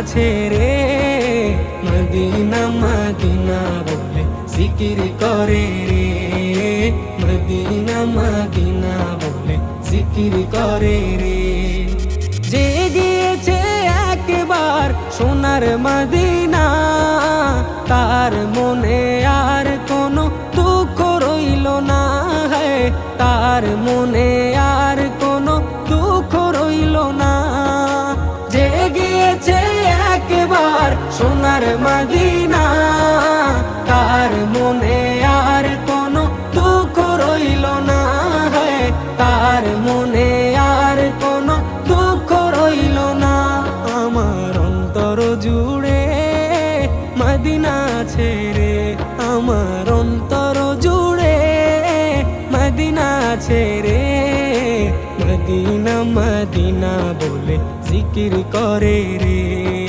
Medina ছেড়ে Medina Medina বলে জিকির করে রে। মদিনা মদিনা বলে জিকির করে রে। যে গিয়েছে একবার সোনার মদিনা, তার মনে আর কোনো দুঃখ রইল না। है তার মনে সোনার মদিনা তার মনে আর কোনো দুঃখ রইল না है তার মনে আর কোনো দুঃখ রইল না। আমার অন্তর জুড়ে মদিনা ছেড়ে, আমার অন্তর জুড়ে মদিনা ছেড়ে। মদিনা মদিনা বলে জিকির করে রে।